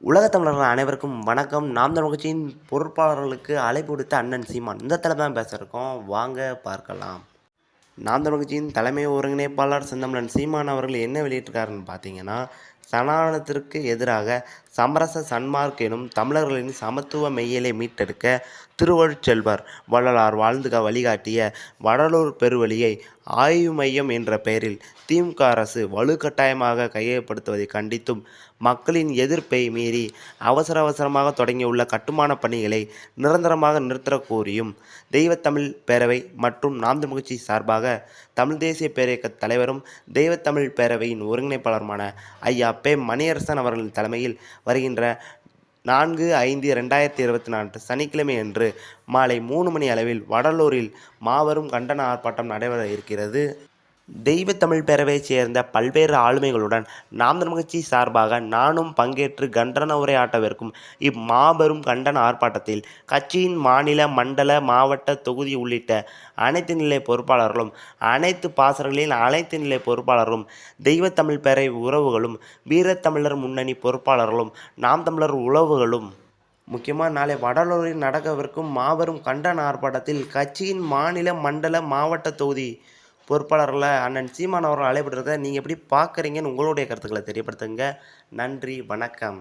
உலகத் தமிழர்கள் அனைவருக்கும் வணக்கம். நாம் தமிழ் கட்சியின் பொறுப்பாளர்களுக்கு அழைப்பு விடுத்த அண்ணன் சீமான். இந்த தலை தான் பேசுகிறோம் வாங்க பார்க்கலாம். நாம் தமிழ் கட்சியின் தலைமை ஒருங்கிணைப்பாளர் செந்தமிழன் சீமான் அவர்கள் என்ன வெளியிட்டிருக்காருன்னு பார்த்தீங்கன்னா சனாதனத்திற்கு எதிராக சமரச சன்மார்க் எனும் தமிழர்களின் சமத்துவ மெய்யலை மீட்டெடுக்க திருவழுச்செல்வர் வள்ளலார் வாழ்ந்துக வழிகாட்டிய வடலூர் பெருவழியை ஆய்வு மையம் என்ற பெயரில் திமுக அரசு வலுக்கட்டாயமாக கையகப்படுத்துவதை கண்டித்தும் மக்களின் எதிர்ப்பை மீறி அவசர அவசரமாக தொடங்கியுள்ள கட்டுமான பணிகளை நிரந்தரமாக நிறுத்தக் கோரியும் தெய்வத்தமிழ் பேரவை மற்றும் நாம் தமிழ்ச்சி சார்பாக தமிழ் தேசிய பேரியக்க தலைவரும் தெய்வத்தமிழ் பேரவையின் ஒருங்கிணைப்பாளருமான ஐயா அப்பே மணியரசன் அவர்களின் தலைமையில் வருகின்ற நான்கு ஐந்து ரெண்டாயிரத்தி இருபத்தி நான்கு சனிக்கிழமை அன்று மாலை மூணு மணி அளவில் வடலூரில் மாபெரும் கண்டன ஆர்ப்பாட்டம் நடைபெற இருக்கிறது. தெய்வ தமிழ் பேரவையைச் சேர்ந்த பல்வேறு ஆளுமைகளுடன் நாம் தமிழ் கட்சி சார்பாக நானும் பங்கேற்று கண்டன உரையாட்டவிருக்கும் இம்மாபெரும் கண்டன ஆர்ப்பாட்டத்தில் கட்சியின் மாநில மண்டல மாவட்ட தொகுதி உள்ளிட்ட அனைத்து நிலை பொறுப்பாளர்களும் அனைத்து பாசர்களின் அனைத்து நிலை பொறுப்பாளர்களும் தெய்வ தமிழ் பேரவை உறவுகளும் வீரத்தமிழர் முன்னணி பொறுப்பாளர்களும் நாம் தமிழர் உறவுகளும். முக்கியமாக நாளை வடலூரில் நடக்கவிருக்கும் மாபெரும் கண்டன ஆர்ப்பாட்டத்தில் கட்சியின் மாநில மண்டல மாவட்ட தொகுதி பொறுப்பாளரில் அண்ணன் சீமான் அவர்கள் அழைப்பிட்டிருக்க நீங்கள் எப்படி பார்க்குறீங்கன்னு உங்களுடைய கருத்துக்களை தெரியப்படுத்துங்க. நன்றி வணக்கம்.